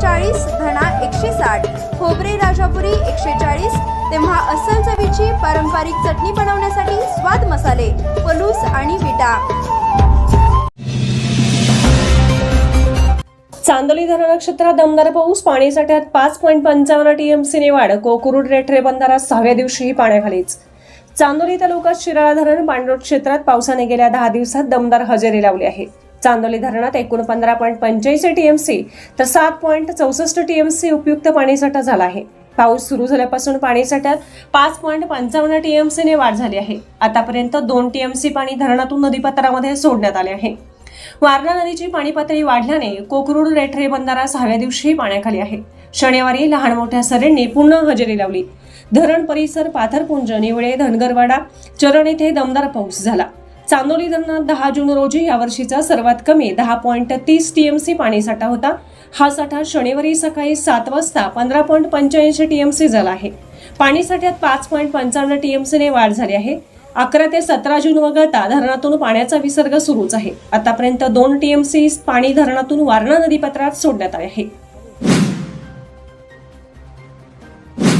चाळीस धणा एकशे साठ खोबरे राजापुरी एकशे चाळीस तेव्हा अस्सल चवीची पारंपरिक चटणी बनवण्यासाठी स्वाद मसाले पलूस आणि विटा. चांदोली धरण क्षेत्रात दमदार पाऊस पाणी साठ्यात पाच पॉईंट पंचावन्न टीएमसीने वाढ कोकुरुड रेठरे बंधारा सहाव्या दिवशीही पाण्याखालीच. चांदोली तालुक्यात शिराळा धरण पाणलोट क्षेत्रात पावसाने गेल्या दहा दिवसात दमदार हजेरी लावली आहे. चांदोली धरणात एकूण पंधरा पॉईंट पंच्याऐंशी टीएमसी तर सात पॉईंट चौसष्ट टीएमसी उपयुक्त पाणीसाठा झाला आहे. पाऊस सुरू झाल्यापासून पाणीसाठ्यात पाच पॉईंट पंचावन्न टीएमसीने वाढ झाली आहे. आतापर्यंत दोन टीएमसी पाणी धरणातून नदीपात्रामध्ये सोडण्यात आले आहे. वारणा नदीची पाणी पातळी वाढल्याने कोकरूड रेठरे बंधारा सहाव्या दिवशी पाण्याखाली आहे. शनिवारी लहान मोठ्या सरींनी पुन्हा हजेरी लावली. धरण परिसर पाथरपुंज निवळे धनगरवाडा चरण येथे दमदार पाऊस झाला. चांदोली धरणात दहा जून रोजी यावर्षीचा सर्वात कमी दहा पॉईंट तीस टीएमसी पाणीसाठा होता. हा साठा शनिवारी सकाळी सात वाजता पंधरा पॉईंट पंच्याऐंशी टीएमसी झाला आहे. पाणीसाठ्यात पाच पॉईंट पंचावन्न टीएमसीने वाढ झाली आहे. अकरा ते सतरा जून वगळता धरणातून पाण्याचा विसर्ग सुरूच आहे. आतापर्यंत दोन टीएमसी पाणी धरणातून वारणा नदीपात्रात सोडण्यात आले आहे.